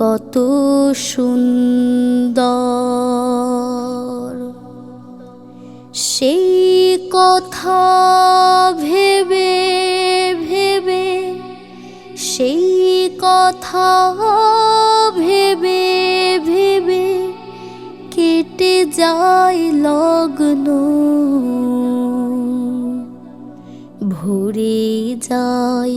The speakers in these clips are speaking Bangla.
কত সুন্দর। সেই কথা ভেবে ভেবে, সেই কথা ভেবে ভেবে কেটে যায় লগ্ন। ভরে যায়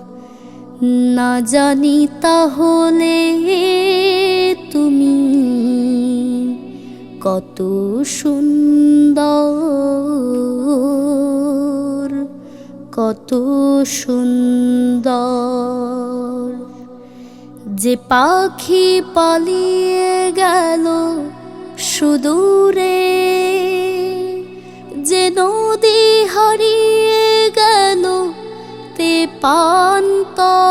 না জানি তাহলে তুমি কত সুন্দর কত সুন্দর। যে পাখি পালিয়ে গেল সুদূরে, যে নদী হারিয়ে গেল তে পান্তরে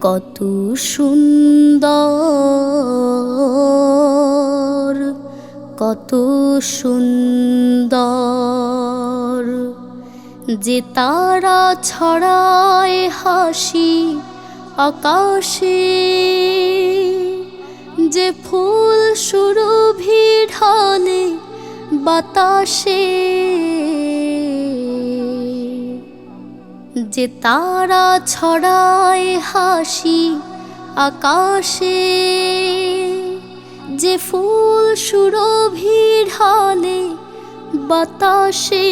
কত সুন্দর কত সুন্দর। যে তারা ছড়ায় হাসি আকাশে যে ফুল সুরভি ঢালে বাতাসে। যে তারা ছড়ায় হাসি আকাশে, যে ফুল সুরভি ঢালে বাতাসে,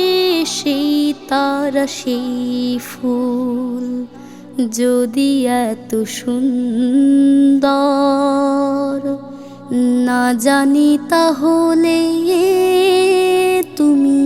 সেই তারা সেই ফুল যদি এত সুন্দর। না জানি তাহলে তুমি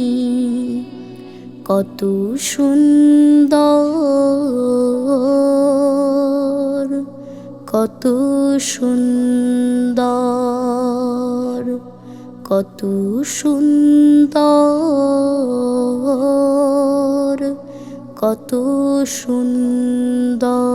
কত সুন্দর কত সুন্দর কত সুন্দর কত সুন্দর।